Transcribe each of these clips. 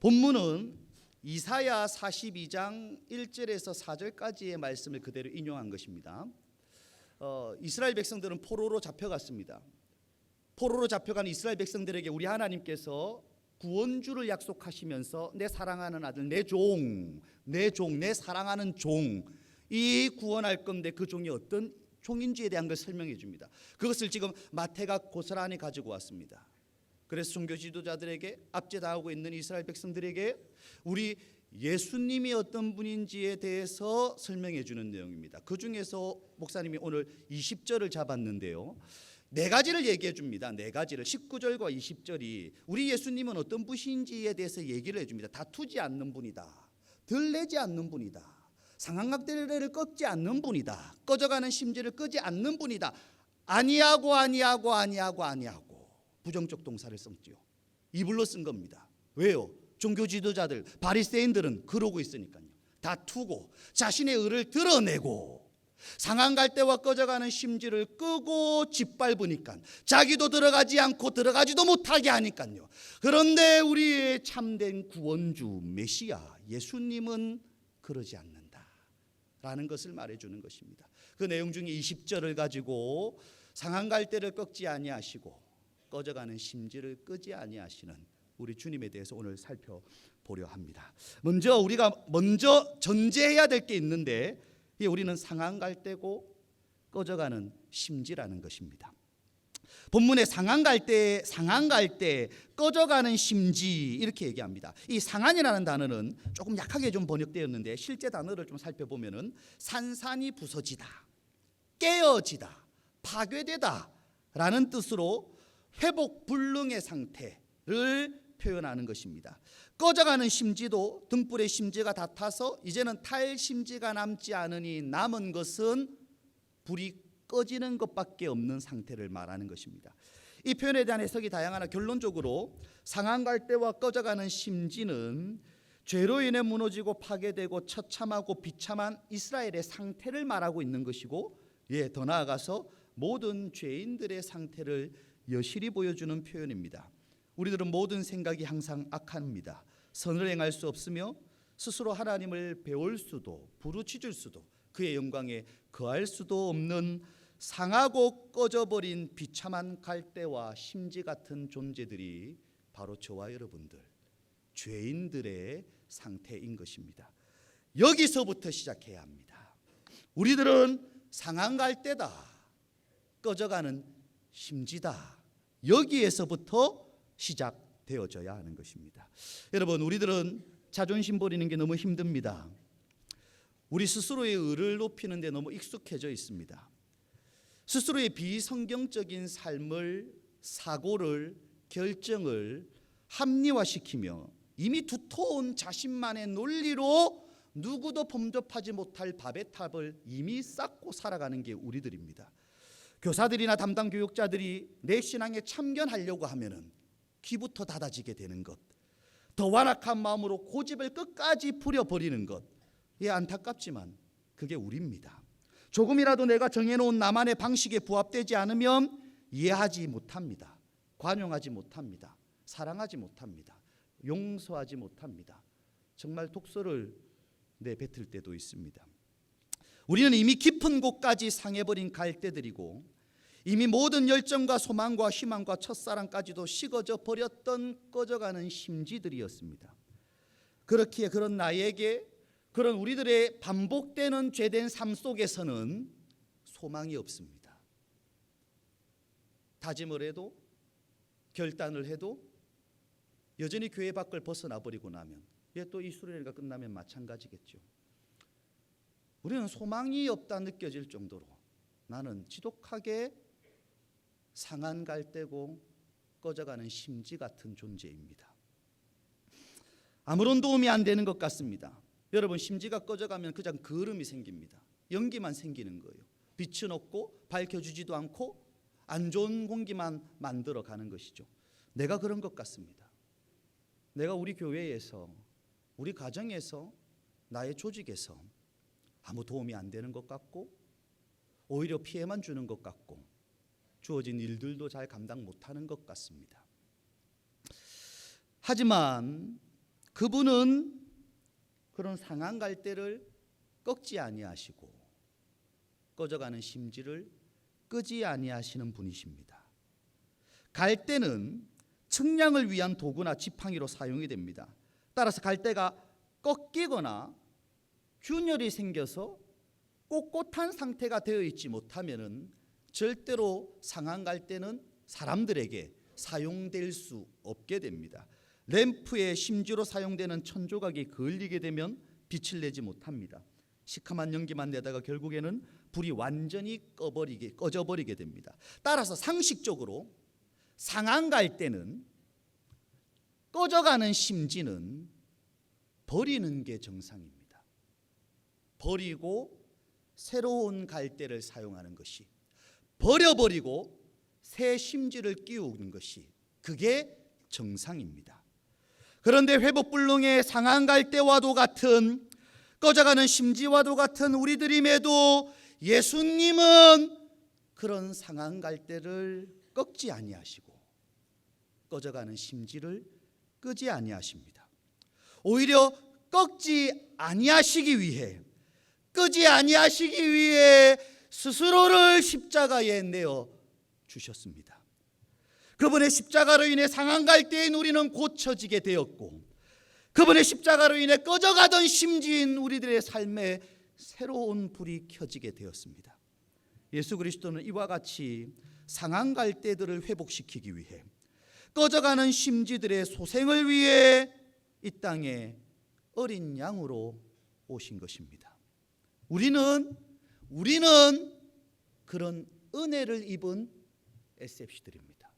본문은 이사야 42장 1절에서 4절까지의 말씀을 그대로 인용한 것입니다. 어, 이스라엘 백성들은 포로로 잡혀갔습니다. 포로로 잡혀간 이스라엘 백성들에게 우리 하나님께서 구원주를 약속하시면서 내 사랑하는 아들 내 종, 내 종, 내 사랑하는 종, 이 구원할 건데 그 종이 어떤 종인지에 대한 걸 설명해 줍니다. 그것을 지금 마태가 고스란히 가지고 왔습니다. 그래서 종교 지도자들에게 압제당하고 있는 이스라엘 백성들에게 우리 예수님이 어떤 분인지에 대해서 설명해 주는 내용입니다. 그 중에서 목사님이 오늘 20절을 잡았는데요. 네 가지를 얘기해 줍니다. 네 가지를 19절과 20절이 우리 예수님은 어떤 분인지에 대해서 얘기를 해 줍니다. 다투지 않는 분이다. 들내지 않는 분이다. 상한각대를 꺾지 않는 분이다. 꺼져가는 심지를 끄지 않는 분이다. 아니하고 아니하고 아니하고 아니하고 부정적 동사를 썼지요. 이불로 쓴 겁니다. 왜요? 종교 지도자들 바리새인들은 그러고 있으니까요. 다투고 자신의 의를 드러내고 상한 갈대와 꺼져가는 심지를 끄고 짓밟으니까 자기도 들어가지 않고 들어가지도 못하게 하니까요. 그런데 우리의 참된 구원주 메시아 예수님은 그러지 않는다 라는 것을 말해주는 것입니다. 그 내용 중에 20절을 가지고 상한 갈대를 꺾지 아니하시고 꺼져가는 심지를 끄지 아니하시는 우리 주님에 대해서 오늘 살펴보려 합니다. 먼저 우리가 먼저 전제해야 될 게 있는데 이 우리는 상한 갈대고 꺼져가는 심지라는 것입니다. 본문에 상한 갈대, 상한 갈대, 꺼져가는 심지 이렇게 얘기합니다. 이 상한이라는 단어는 조금 약하게 좀 번역되었는데 실제 단어를 좀 살펴보면은 산산이 부서지다, 깨어지다, 파괴되다라는 뜻으로 회복 불능의 상태를 표현하는 것입니다. 꺼져가는 심지도 등불의 심지가 다 타서 이제는 탈 심지가 남지 않으니 남은 것은 불이 꺼지는 것밖에 없는 상태를 말하는 것입니다. 이 표현에 대한 해석이 다양하나 결론적으로 상한 갈대와 꺼져가는 심지는 죄로 인해 무너지고 파괴되고 처참하고 비참한 이스라엘의 상태를 말하고 있는 것이고 예, 더 나아가서 모든 죄인들의 상태를 여실히 보여주는 표현입니다. 우리들은 모든 생각이 항상 악합니다. 선을 행할 수 없으며 스스로 하나님을 배울 수도 부르짖을 수도 그의 영광에 거할 수도 없는 상하고 꺼져버린 비참한 갈대와 심지 같은 존재들이 바로 저와 여러분들 죄인들의 상태인 것입니다. 여기서부터 시작해야 합니다. 우리들은 상한 갈대다. 꺼져가는 심지다. 여기에서부터 시작되어져야 하는 것입니다. 여러분, 우리들은 자존심 버리는 게 너무 힘듭니다. 우리 스스로의 의를 높이는 데 너무 익숙해져 있습니다. 스스로의 비성경적인 삶을 사고를 결정을 합리화시키며 이미 두터운 자신만의 논리로 누구도 범접하지 못할 밥의 탑을 이미 쌓고 살아가는 게 우리들입니다. 교사들이나 담당 교육자들이 내 신앙에 참견하려고 하면은 귀부터 닫아지게 되는 것, 더 완악한 마음으로 고집을 끝까지 부려버리는 것, 예 안타깝지만 그게 우리입니다. 조금이라도 내가 정해놓은 나만의 방식에 부합되지 않으면 이해하지 못합니다. 관용하지 못합니다. 사랑하지 못합니다. 용서하지 못합니다. 정말 독서를 내뱉을 때도 있습니다. 우리는 이미 깊은 곳까지 상해버린 갈대들이고 이미 모든 열정과 소망과 희망과 첫사랑까지도 식어져 버렸던 꺼져가는 심지들이었습니다. 그렇기에 그런 나에게 그런 우리들의 반복되는 죄된 삶 속에서는 소망이 없습니다. 다짐을 해도 결단을 해도 여전히 교회 밖을 벗어나 버리고 나면 또이 수련회가 끝나면 마찬가지겠죠. 우리는 소망이 없다 느껴질 정도로 나는 지독하게 상한 갈대고 꺼져가는 심지 같은 존재입니다. 아무런 도움이 안 되는 것 같습니다. 여러분 심지가 꺼져가면 그냥 그름이 생깁니다. 연기만 생기는 거예요. 빛은 없고 밝혀주지도 않고 안 좋은 공기만 만들어 가는 것이죠. 내가 그런 것 같습니다. 내가 우리 교회에서 우리 가정에서 나의 조직에서 아무 도움이 안 되는 것 같고 오히려 피해만 주는 것 같고 주어진 일들도 잘 감당 못하는 것 같습니다. 하지만 그분은 그런 상한 갈대를 꺾지 아니하시고 꺼져가는 심지를 끄지 아니하시는 분이십니다. 갈대는 측량을 위한 도구나 지팡이로 사용이 됩니다. 따라서 갈대가 꺾이거나 균열이 생겨서 꼿꼿한 상태가 되어 있지 못하면은 절대로 상한 갈대는 사람들에게 사용될 수 없게 됩니다. 램프의 심지로 사용되는 천조각이 걸리게 되면 빛을 내지 못합니다. 시커먼 연기만 내다가 결국에는 불이 완전히 꺼버리게 꺼져버리게 됩니다. 따라서 상식적으로 상한 갈대는 꺼져가는 심지는 버리는 게 정상입니다. 버리고 새로운 갈대를 사용하는 것이 버려버리고 새 심지를 끼우는 것이 그게 정상입니다. 그런데 회복불능의 상한 갈대와도 같은 꺼져가는 심지와도 같은 우리들임에도 예수님은 그런 상한 갈대를 꺾지 아니하시고 꺼져가는 심지를 끄지 아니하십니다. 오히려 꺾지 아니하시기 위해 끄지 아니하시기 위해 스스로를 십자가에 내어 주셨습니다. 그분의 십자가로 인해 상한 갈대인 우리는 고쳐지게 되었고 그분의 십자가로 인해 꺼져가던 심지인 우리들의 삶에 새로운 불이 켜지게 되었습니다. 예수 그리스도는 이와 같이 상한 갈대들을 회복시키기 위해 꺼져가는 심지들의 소생을 위해 이 땅에 어린 양으로 오신 것입니다. 우리는 우리는 그런 은혜를 입은 SFC들입니다.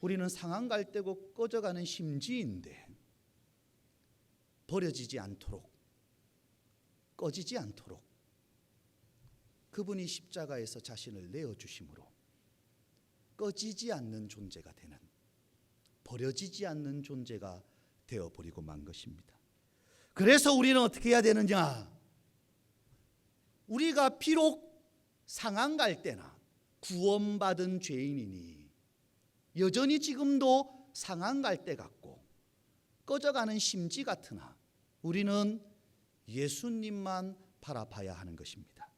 우리는 상한 갈대고 꺼져가는 심지인데 버려지지 않도록 꺼지지 않도록 그분이 십자가에서 자신을 내어 주심으로 꺼지지 않는 존재가 되는 버려지지 않는 존재가 되어 버리고 만 것입니다. 그래서 우리는 어떻게 해야 되느냐? 우리가 비록 상한 갈 때나 구원받은 죄인이니 여전히 지금도 상한 갈 때 같고 꺼져가는 심지 같으나 우리는 예수님만 바라봐야 하는 것입니다.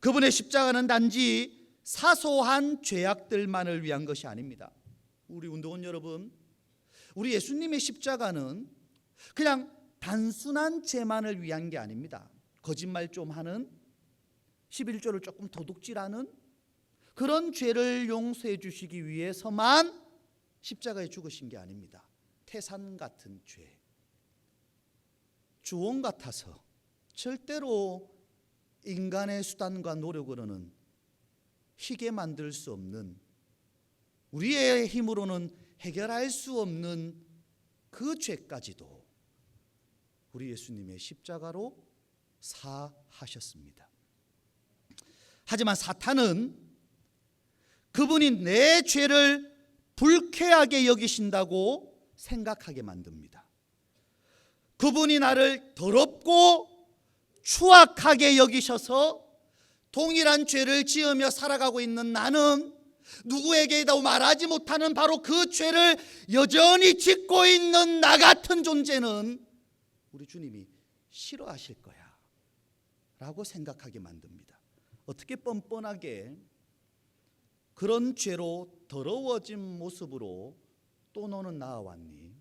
그분의 십자가는 단지 사소한 죄악들만을 위한 것이 아닙니다. 우리 운동원 여러분, 우리 예수님의 십자가는 그냥 단순한 죄만을 위한 게 아닙니다. 거짓말 좀 하는 11조를 조금 도둑질하는 그런 죄를 용서해 주시기 위해서만 십자가에 죽으신 게 아닙니다. 태산 같은 죄, 주원 같아서 절대로 인간의 수단과 노력으로는 희게 만들 수 없는 우리의 힘으로는 해결할 수 없는 그 죄까지도 우리 예수님의 십자가로 사하셨습니다. 하지만 사탄은 그분이 내 죄를 불쾌하게 여기신다고 생각하게 만듭니다. 그분이 나를 더럽고 추악하게 여기셔서 동일한 죄를 지으며 살아가고 있는 나는 누구에게도 말하지 못하는 바로 그 죄를 여전히 짓고 있는 나 같은 존재는 우리 주님이 싫어하실 거야. 라고 생각하게 만듭니다. 어떻게 뻔뻔하게 그런 죄로 더러워진 모습으로 또 너는 나아왔니?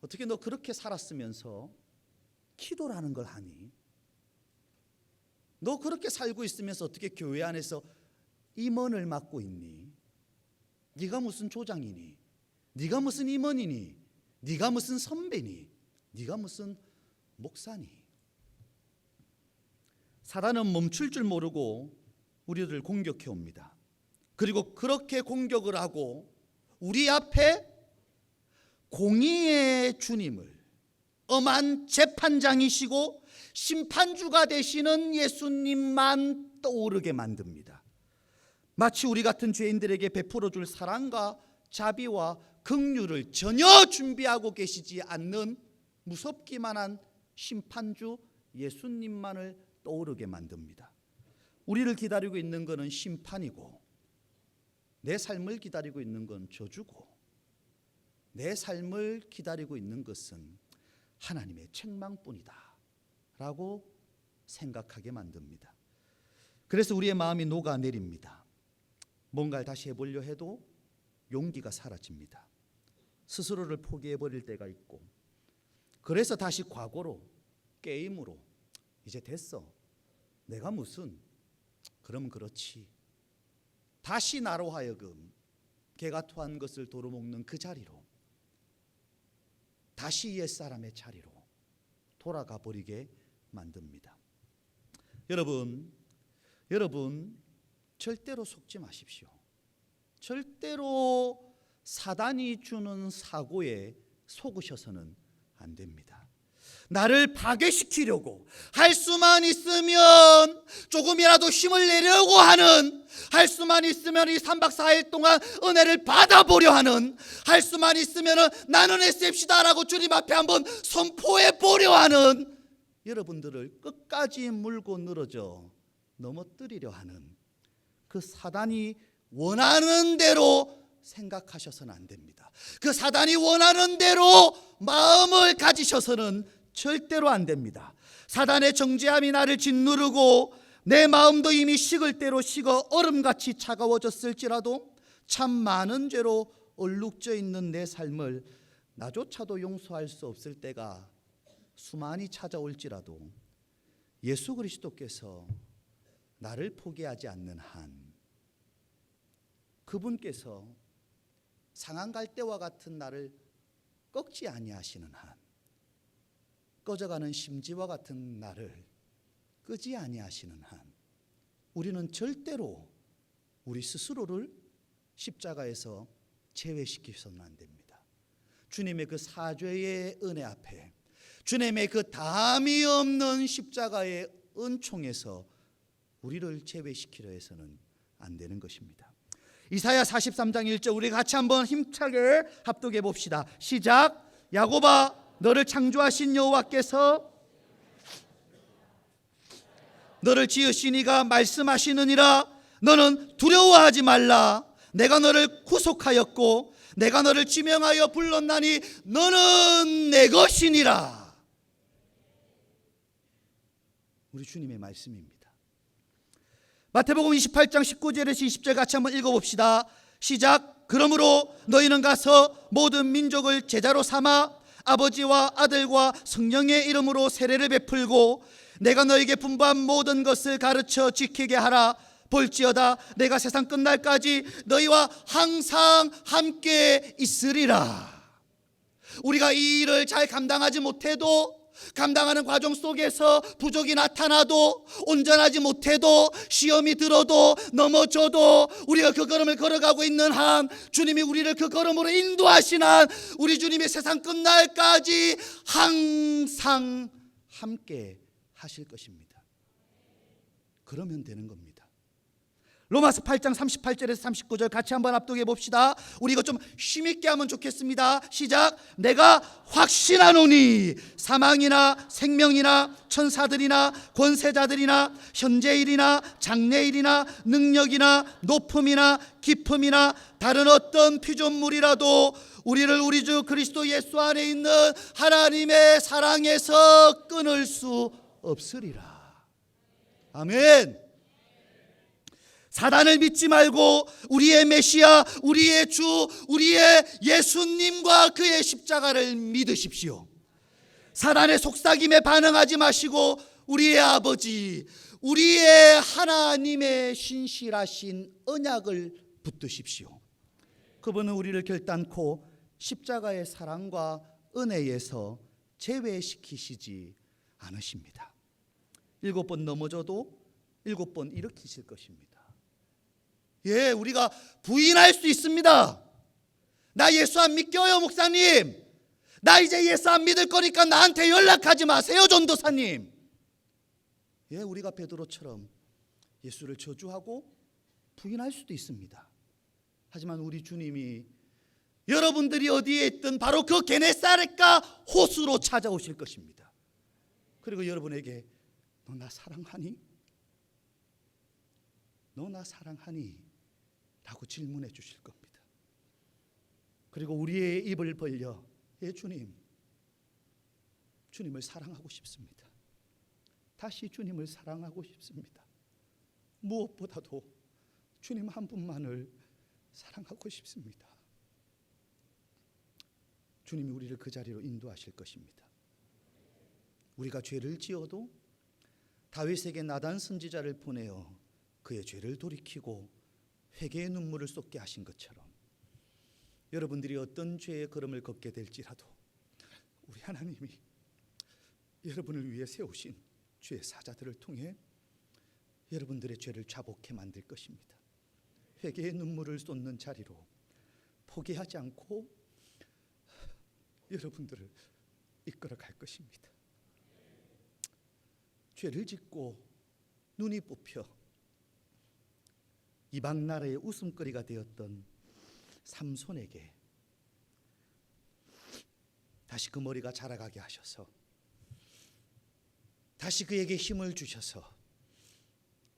어떻게 너 그렇게 살았으면서 기도라는 걸 하니? 너 그렇게 살고 있으면서 어떻게 교회 안에서 임원을 맡고 있니? 네가 무슨 조장이니? 네가 무슨 임원이니? 네가 무슨 선배니? 네가 무슨 목사니? 사단은 멈출 줄 모르고 우리를 공격해 옵니다. 그리고 그렇게 공격을 하고 우리 앞에 공의의 주님을 엄한 재판장이시고 심판주가 되시는 예수님만 떠오르게 만듭니다. 마치 우리 같은 죄인들에게 베풀어 줄 사랑과 자비와 긍휼을 전혀 준비하고 계시지 않는 무섭기만 한 심판주 예수님만을 떠오르게 만듭니다. 우리를 기다리고 있는 것은 심판이고 내 삶을 기다리고 있는 건 저주고 내 삶을 기다리고 있는 것은 하나님의 책망뿐이다. 라고 생각하게 만듭니다. 그래서 우리의 마음이 녹아내립니다. 뭔가를 다시 해보려 해도 용기가 사라집니다. 스스로를 포기해 버릴 때가 있고 그래서 다시 과거로 게임으로 이제 됐어. 내가 무슨 그러면 그렇지. 다시 나로 하여금 개가 토한 것을 도로 먹는 그 자리로 다시 옛 사람의 자리로 돌아가 버리게 만듭니다. 여러분, 여러분 절대로 속지 마십시오. 절대로 사단이 주는 사고에 속으셔서는 안 됩니다. 나를 파괴시키려고 할 수만 있으면 조금이라도 힘을 내려고 하는 할 수만 있으면 이 3박 4일 동안 은혜를 받아보려 하는 할 수만 있으면 나는 SFC다라고 주님 앞에 한번 선포해 보려 하는 여러분들을 끝까지 물고 늘어져 넘어뜨리려 하는 그 사단이 원하는 대로 생각하셔서는 안 됩니다. 그 사단이 원하는 대로 마음을 가지셔서는 절대로 안 됩니다. 사단의 정죄함이 나를 짓누르고 내 마음도 이미 식을 대로 식어 얼음같이 차가워졌을지라도 참 많은 죄로 얼룩져 있는 내 삶을 나조차도 용서할 수 없을 때가 수많이 찾아올지라도 예수 그리스도께서 나를 포기하지 않는 한 그분께서 상한 갈대와 같은 나를 꺾지 아니하시는 한 꺼져가는 심지와 같은 나를 끄지 아니하시는 한 우리는 절대로 우리 스스로를 십자가에서 제외시키서는 안 됩니다. 주님의 그 사죄의 은혜 앞에 주님의 그 담이 없는 십자가의 은총에서 우리를 제외시키려 해서는 안 되는 것입니다. 이사야 43장 1절 우리 같이 한번 힘차게 합독해 봅시다. 시작. 야고바 너를 창조하신 여호와께서 너를 지으시니가 말씀하시느니라 너는 두려워하지 말라 내가 너를 구속하였고 내가 너를 지명하여 불렀나니 너는 내 것이니라 우리 주님의 말씀입니다. 마태복음 28장 19절에서 20절 같이 한번 읽어봅시다. 시작. 그러므로 너희는 가서 모든 민족을 제자로 삼아 아버지와 아들과 성령의 이름으로 세례를 베풀고 내가 너에게 분부한 모든 것을 가르쳐 지키게 하라. 볼지어다 내가 세상 끝날까지 너희와 항상 함께 있으리라. 우리가 이 일을 잘 감당하지 못해도 감당하는 과정 속에서 부족이 나타나도 온전하지 못해도 시험이 들어도 넘어져도 우리가 그 걸음을 걸어가고 있는 한 주님이 우리를 그 걸음으로 인도하신 한 우리 주님의 세상 끝날까지 항상 함께 하실 것입니다. 그러면 되는 겁니다. 로마서 8장 38절에서 39절 같이 한번 합독해 봅시다. 우리 이거 좀 힘있게 하면 좋겠습니다. 시작. 내가 확신하노니 사망이나 생명이나 천사들이나 권세자들이나 현재일이나 장래일이나 능력이나 높음이나 깊음이나 다른 어떤 피조물이라도 우리를 우리 주 그리스도 예수 안에 있는 하나님의 사랑에서 끊을 수 없으리라. 아멘. 사단을 믿지 말고 우리의 메시아, 우리의 주, 우리의 예수님과 그의 십자가를 믿으십시오. 사단의 속삭임에 반응하지 마시고 우리의 아버지, 우리의 하나님의 신실하신 언약을 붙드십시오. 그분은 우리를 결단코 십자가의 사랑과 은혜에서 제외시키시지 않으십니다. 일곱 번 넘어져도 일곱 번 일으키실 것입니다. 예, 우리가 부인할 수 있습니다. 나 예수 안 믿겨요, 목사님. 나 이제 예수 안 믿을 거니까 나한테 연락하지 마세요, 전도사님. 예, 우리가 베드로처럼 예수를 저주하고 부인할 수도 있습니다. 하지만 우리 주님이 여러분들이 어디에 있든 바로 그 게네사렛가 호수로 찾아오실 것입니다. 그리고 여러분에게 너 나 사랑하니? 너 나 사랑하니? 라고 질문해 주실 겁니다. 그리고 우리의 입을 벌려 예 주님 주님을 사랑하고 싶습니다. 다시 주님을 사랑하고 싶습니다. 무엇보다도 주님 한 분만을 사랑하고 싶습니다. 주님이 우리를 그 자리로 인도하실 것입니다. 우리가 죄를 지어도 다윗에게 나단 선지자를 보내어 그의 죄를 돌이키고 회개의 눈물을 쏟게 하신 것처럼 여러분들이 어떤 죄의 걸음을 걷게 될지라도 우리 하나님이 여러분을 위해 세우신 주의 사자들을 통해 여러분들의 죄를 자복해 만들 것입니다. 회개의 눈물을 쏟는 자리로 포기하지 않고 여러분들을 이끌어 갈 것입니다. 죄를 짓고 눈이 뽑혀 이방 나라의 웃음거리가 되었던 삼손에게 다시 그 머리가 자라가게 하셔서 다시 그에게 힘을 주셔서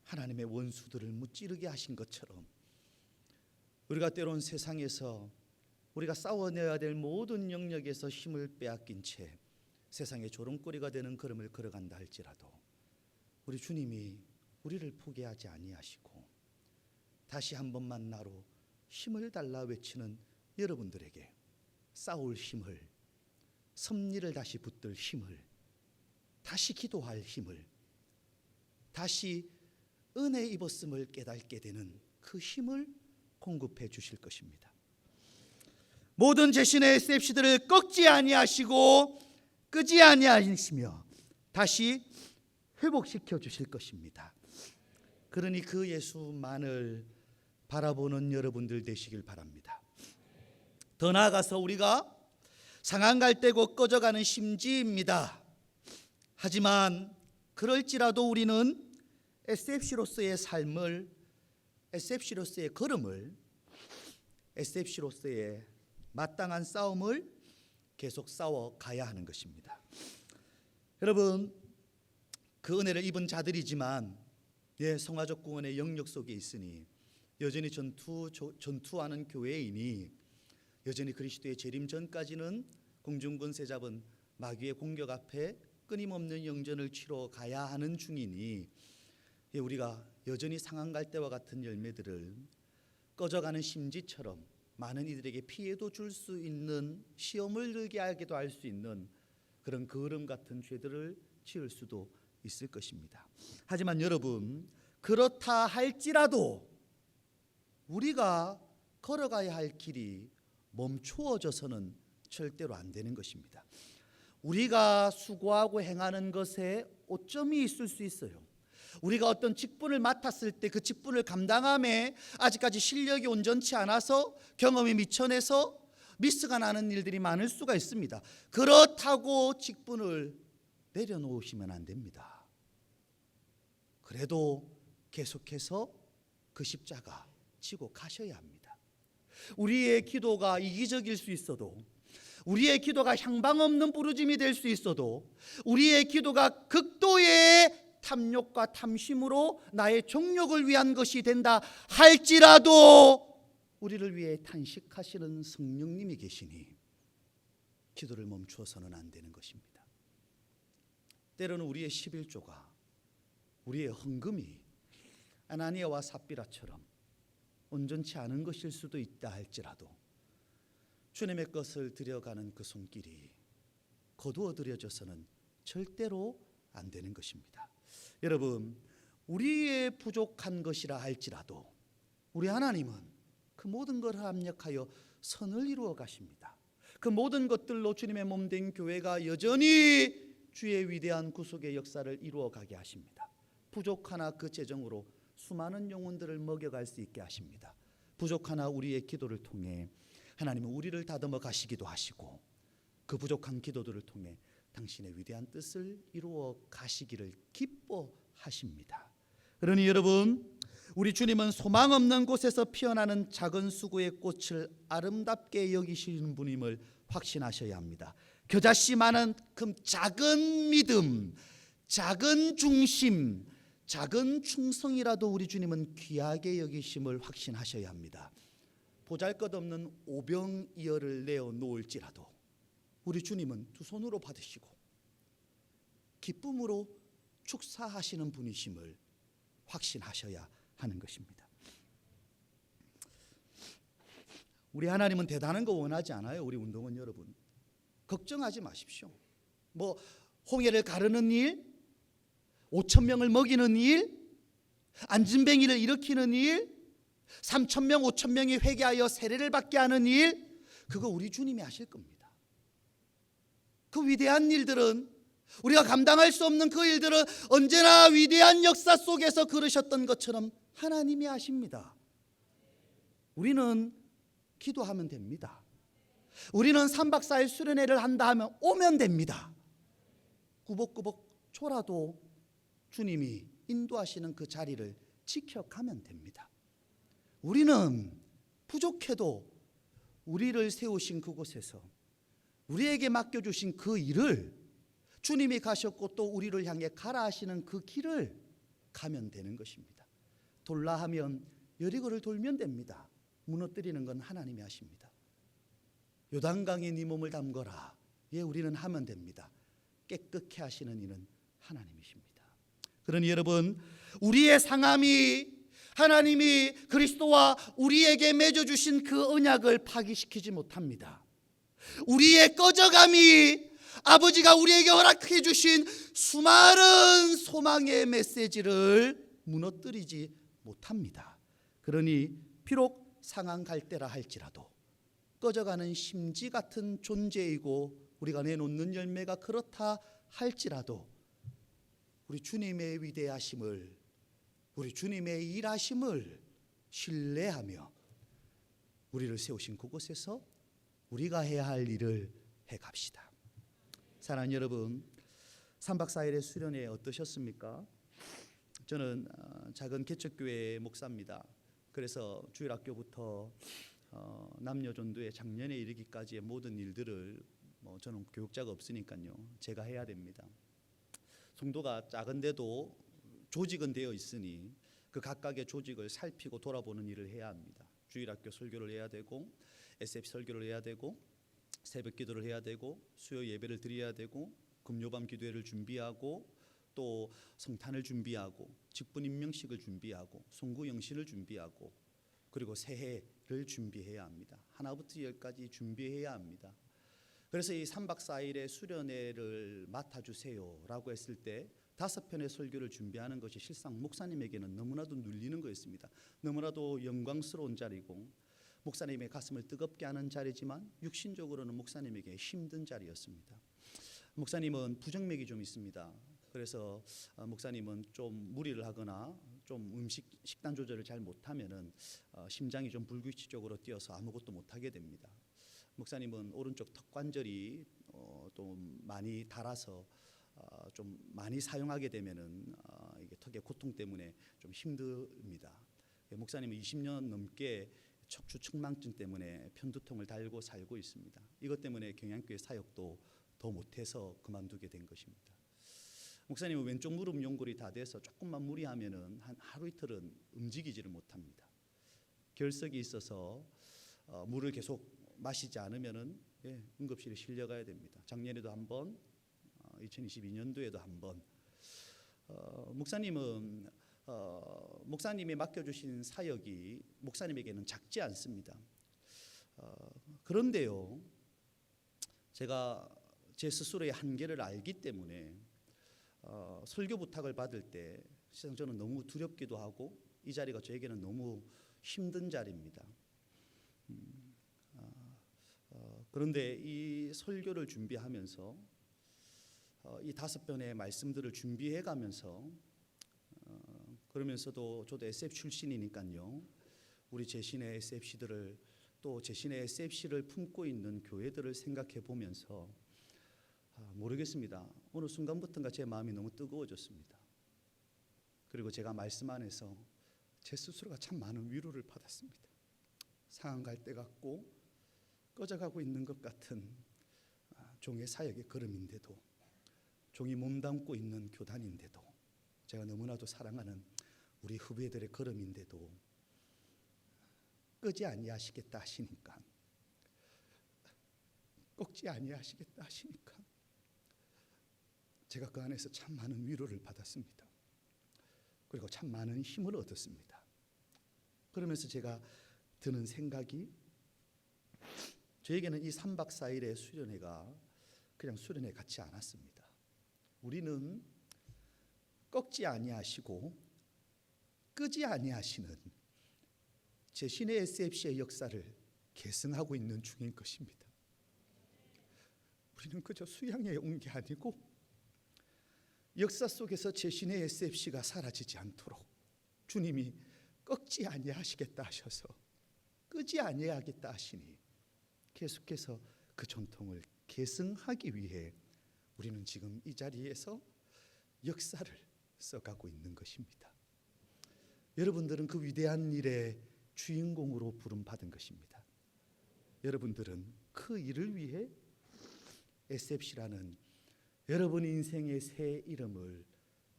하나님의 원수들을 무찌르게 하신 것처럼 우리가 때론 세상에서 우리가 싸워내야 될 모든 영역에서 힘을 빼앗긴 채 세상의 조롱거리가 되는 걸음을 걸어간다 할지라도 우리 주님이 우리를 포기하지 아니하시고 다시 한 번 만 나로 힘을 달라 외치는 여러분들에게 싸울 힘을 섭리를 다시 붙들 힘을 다시 기도할 힘을 다시 은혜 입었음을 깨닫게 되는 그 힘을 공급해 주실 것입니다. 모든 제신의 셉시들을 꺾지 아니하시고 끄지 아니하시며 다시 회복시켜 주실 것입니다. 그러니 그 예수만을 바라보는 여러분들 되시길 바랍니다. 더 나아가서 우리가 상한 갈대고 꺼져가는 심지입니다. 하지만 그럴지라도 우리는 SFC로서의 삶을 SFC로서의 걸음을 SFC로서의 마땅한 싸움을 계속 싸워 가야 하는 것입니다. 여러분 그 은혜를 입은 자들이지만 예, 성화적 구원의 영역 속에 있으니 여전히 전투 조- 전투하는 교회이니 여전히 그리스도의 재림 전까지는 공중권세 잡은 마귀의 공격 앞에 끊임없는 영전을 치러 가야 하는 중이니 예, 우리가 여전히 상한 갈대와 같은 열매들을 꺼져가는 심지처럼 많은 이들에게 피해도 줄 수 있는 시험을 들게 하기도 할 수 있는 그런 거름 같은 죄들을 지을 수도 있을 것입니다. 하지만 여러분 그렇다 할지라도 우리가 걸어가야 할 길이 멈추어져서는 절대로 안 되는 것입니다. 우리가 수고하고 행하는 것에 오점이 있을 수 있어요. 우리가 어떤 직분을 맡았을 때 그 직분을 감당함에 아직까지 실력이 온전치 않아서 경험이 미천해서 미스가 나는 일들이 많을 수가 있습니다. 그렇다고 직분을 내려놓으시면 안 됩니다. 그래도 계속해서 그 십자가 지고 가셔야 합니다. 우리의 기도가 이기적일 수 있어도 우리의 기도가 향방 없는 부르짐이 될 수 있어도 우리의 기도가 극도의 탐욕과 탐심으로 나의 정욕을 위한 것이 된다 할지라도 우리를 위해 탄식하시는 성령님이 계시니 기도를 멈추어서는 안 되는 것입니다. 때로는 우리의 11조가 우리의 헌금이 아나니아와 삽비라처럼 온전치 않은 것일 수도 있다 할지라도 주님의 것을 들여가는 그 손길이 거두어 들여져서는 절대로 안 되는 것입니다. 여러분, 우리의 부족한 것이라 할지라도 우리 하나님은 그 모든 걸 합력하여 선을 이루어 가십니다. 그 모든 것들로 주님의 몸 된 교회가 여전히 주의 위대한 구속의 역사를 이루어 가게 하십니다. 부족하나 그 재정으로 수많은 영혼들을 먹여갈 수 있게 하십니다. 부족하나 우리의 기도를 통해 하나님은 우리를 다듬어 가시기도 하시고 그 부족한 기도들을 통해 당신의 위대한 뜻을 이루어 가시기를 기뻐하십니다. 그러니 여러분 우리 주님은 소망 없는 곳에서 피어나는 작은 수구의 꽃을 아름답게 여기시는 분임을 확신하셔야 합니다. 겨자씨만큼 작은 믿음, 작은 중심, 작은 충성이라도 우리 주님은 귀하게 여기심을 확신하셔야 합니다. 보잘것없는 오병이어를 내어 놓을지라도 우리 주님은 두 손으로 받으시고 기쁨으로 축사하시는 분이심을 확신하셔야 하는 것입니다. 우리 하나님은 대단한 거 원하지 않아요. 우리 운동원 여러분. 걱정하지 마십시오. 뭐 홍해를 가르는 일, 5천 명을 먹이는 일, 안진뱅이를 일으키는 일, 3천 명, 5천 명이 회개하여 세례를 받게 하는 일, 그거 우리 주님이 하실 겁니다. 그 위대한 일들은 우리가 감당할 수 없는 그 일들은 언제나 위대한 역사 속에서 그러셨던 것처럼 하나님이 하십니다. 우리는 기도하면 됩니다. 우리는 3박 4일 수련회를 한다 하면 오면 됩니다. 꾸벅꾸벅 초라도 주님이 인도하시는 그 자리를 지켜가면 됩니다. 우리는 부족해도 우리를 세우신 그곳에서 우리에게 맡겨주신 그 일을 주님이 가셨고 또 우리를 향해 가라 하시는 그 길을 가면 되는 것입니다. 돌라 하면 여리고를 돌면 됩니다. 무너뜨리는 건 하나님이 하십니다. 요단강에 네 몸을 담거라. 예, 우리는 하면 됩니다. 깨끗게 하시는 이는 하나님이십니다. 그러니 여러분, 우리의 상함이 하나님이 그리스도와 우리에게 맺어 주신 그 언약을 파기시키지 못합니다. 우리의 꺼져감이 아버지가 우리에게 허락해 주신 수많은 소망의 메시지를 무너뜨리지 못합니다. 그러니 비록 상한 갈대라 할지라도 꺼져가는 심지 같은 존재이고 우리가 내놓는 열매가 그렇다 할지라도 우리 주님의 위대하심을 우리 주님의 일하심을 신뢰하며 우리를 세우신 그곳에서 우리가 해야 할 일을 해 갑시다. 사랑하는 여러분, 3박 4일의 수련회 어떠셨습니까? 저는 어, 작은 개척교회 목사입니다. 그래서 주일학교부터 어, 남녀 전도의 작년에 이르기까지의 모든 일들을 뭐 저는 교육자가 없으니까요. 제가 해야 됩니다. 성도가 작은데도 조직은 되어 있으니 그 각각의 조직을 살피고 돌아보는 일을 해야 합니다. 주일학교 설교를 해야 되고 SF 설교를 해야 되고 새벽 기도를 해야 되고 수요 예배를 드려야 되고 금요밤 기도회를 준비하고 또 성탄을 준비하고 직분 임명식을 준비하고 송구 영신을 준비하고 그리고 새해를 준비해야 합니다. 하나부터 열까지 준비해야 합니다. 그래서 이 3박 4일의 수련회를 맡아 주세요라고 했을 때 다섯 편의 설교를 준비하는 것이 실상 목사님에게는 너무나도 눌리는 거였습니다. 너무나도 영광스러운 자리고 목사님의 가슴을 뜨겁게 하는 자리지만 육신적으로는 목사님에게 힘든 자리였습니다. 목사님은 부정맥이 좀 있습니다. 그래서 어, 목사님은 좀 무리를 하거나 좀 음식 식단 조절을 잘 못하면은 어, 심장이 좀 불규칙적으로 뛰어서 아무것도 못하게 됩니다. 목사님은 오른쪽 턱 관절이 어, 좀 많이 닳아서 어, 좀 많이 사용하게 되면은 어, 이게 턱의 고통 때문에 좀 힘듭니다. 예, 목사님은 20년 넘게 척추 측망증 때문에 편두통을 달고 살고 있습니다. 이것 때문에 경양교회 사역도 더 못해서 그만두게 된 것입니다. 목사님은 왼쪽 무릎 연골이 다 돼서 조금만 무리하면은 한 하루 이틀은 움직이지를 못합니다. 결석이 있어서 어, 물을 계속 마시지 않으면은 예, 응급실에 실려가야 됩니다. 작년에도 한 번, 어, 2022년도에도 한 번. 어, 목사님은 어, 목사님이 맡겨주신 사역이 목사님에게는 작지 않습니다. 어, 그런데요, 제가 제 스스로의 한계를 알기 때문에 어, 설교 부탁을 받을 때 실상 저는 너무 두렵기도 하고 이 자리가 저에게는 너무 힘든 자리입니다. 음, 어, 어, 그런데 이 설교를 준비하면서 어, 이 다섯 편의 말씀들을 준비해 가면서 어, 그러면서도 저도 SF 출신이니까요. 우리 제신의 SFC들을 또 제신의 SFC를 품고 있는 교회들을 생각해 보면서 아, 모르겠습니다. 어느 순간부터인가 제 마음이 너무 뜨거워졌습니다. 그리고 제가 말씀 안에서 제 스스로가 참 많은 위로를 받았습니다. 상한 갈대 같고 꺼져가고 있는 것 같은 아, 종의 사역의 걸음인데도 종이 몸담고 있는 교단인데도 제가 너무나도 사랑하는 우리 후배들의 걸음인데도 끄지 아니하시겠다 하시니까 꺾지 아니하시겠다 하시니까 제가 그 안에서 참 많은 위로를 받았습니다. 그리고 참 많은 힘을 얻었습니다. 그러면서 제가 드는 생각이 저에게는 이 3박 4일의 수련회가 그냥 수련회 같지 않았습니다. 우리는 꺾지 아니하시고 끄지 아니하시는 제 신의 SFC의 역사를 계승하고 있는 중인 것입니다. 우리는 그저 수양에 온 게 아니고 역사 속에서 제 신의 SFC가 사라지지 않도록 주님이 꺾지 아니하시겠다 하셔서 끄지 아니하겠다 하시니 계속해서 그 전통을 계승하기 위해 우리는 지금 이 자리에서 역사를 써가고 있는 것입니다. 여러분들은 그 위대한 일의 주인공으로 부름 받은 것입니다. 여러분들은 그 일을 위해 SFC라는 여러분 인생의 새 이름을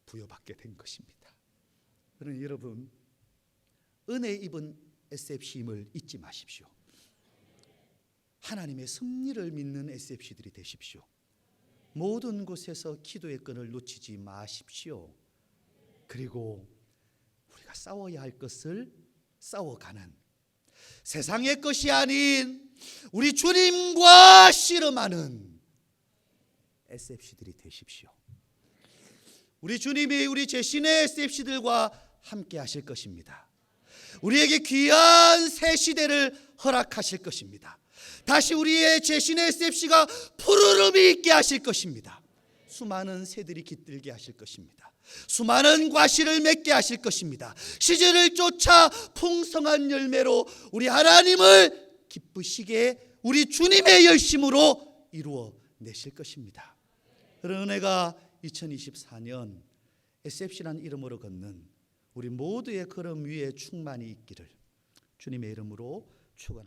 부여받게 된 것입니다. 그러니 여러분 은혜 입은 SFC임을 잊지 마십시오. 하나님의 승리를 믿는 SFC들이 되십시오. 모든 곳에서 기도의 끈을 놓치지 마십시오. 그리고 우리가 싸워야 할 것을 싸워가는 세상의 것이 아닌 우리 주님과 씨름하는 SFC들이 되십시오. 우리 주님이 우리 제신의 SFC들과 함께 하실 것입니다. 우리에게 귀한 새 시대를 허락하실 것입니다. 다시 우리의 제신의 SFC가 푸르름이 있게 하실 것입니다. 수많은 새들이 깃들게 하실 것입니다. 수많은 과실을 맺게 하실 것입니다. 시절을 쫓아 풍성한 열매로 우리 하나님을 기쁘시게 우리 주님의 열심으로 이루어 내실 것입니다. 그런 은혜가 2024년 SFC라는 이름으로 걷는 우리 모두의 걸음 위에 충만히 있기를 주님의 이름으로 축원합니다.